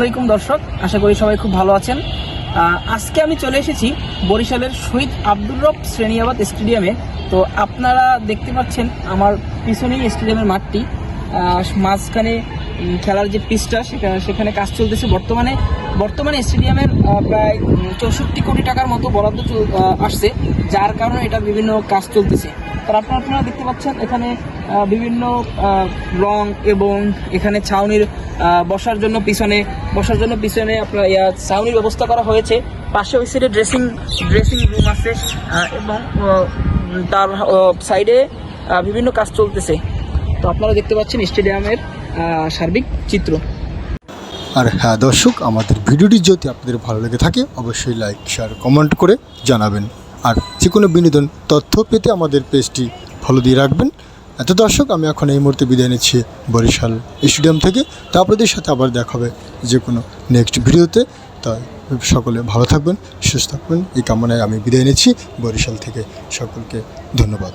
আলাইকুম দর্শক, আশা করি সবাই খুব ভালো আছেন। আজকে আমি চলে এসেছি বরিশালের শহীদ আব্দুর রব শ্রেণিয়াবাদ স্টেডিয়ামে। তো আপনারা দেখতে পাচ্ছেন আমার পিছনেই স্টেডিয়ামের মাঠটি। মাঝখানে খেলার যে পিচটা, সেখানে সেখানে কাজ চলতেছে। বর্তমানে বর্তমানে স্টেডিয়ামের প্রায় চৌষট্টি কোটি টাকার মতো বরাদ্দ আসছে, যার কারণে এটা বিভিন্ন কাজ চলতেছে। তো আপনারা আপনারা দেখতে পাচ্ছেন, এখানে বিভিন্ন রং এবং এখানে ছাউনির বসার জন্য পিছনে বসার জন্য পিছনে আপনার ছাউনির ব্যবস্থা করা হয়েছে। পাশে ওই সাইডে ড্রেসিং ড্রেসিং রুম আছে এবং তার সাইডে বিভিন্ন কাজ চলতেছে। তো আপনারা দেখতে পাচ্ছেন স্টেডিয়ামের সার্বিক চিত্র। আর হ্যাঁ দর্শক, আমাদের ভিডিওটি যদি আপনাদের ভালো লেগে থাকে, অবশ্যই লাইক শেয়ার কমেন্ট করে জানাবেন। আর যে কোনো বিনোদন তথ্য পেতে আমাদের পেজটি ফলো দিয়ে রাখবেন। এত দর্শক, আমি এখন এই মুহূর্তে বিদায় নিচ্ছি বরিশাল স্টেডিয়াম থেকে। তো আপনাদের সাথে আবার দেখা হবে যে কোনো নেক্সট ভিডিওতে। তাই সকলে ভালো থাকবেন, সুস্থ থাকবেন। এই কামনায় আমি বিদায় নিচ্ছি। বরিশাল থেকে সকলকে ধন্যবাদ।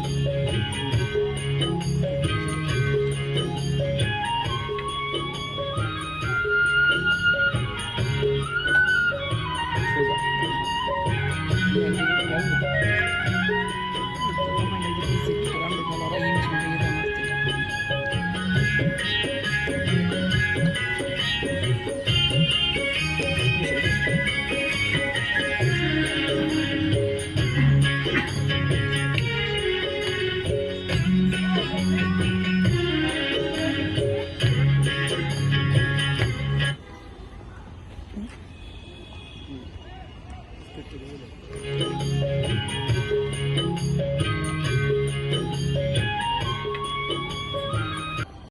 que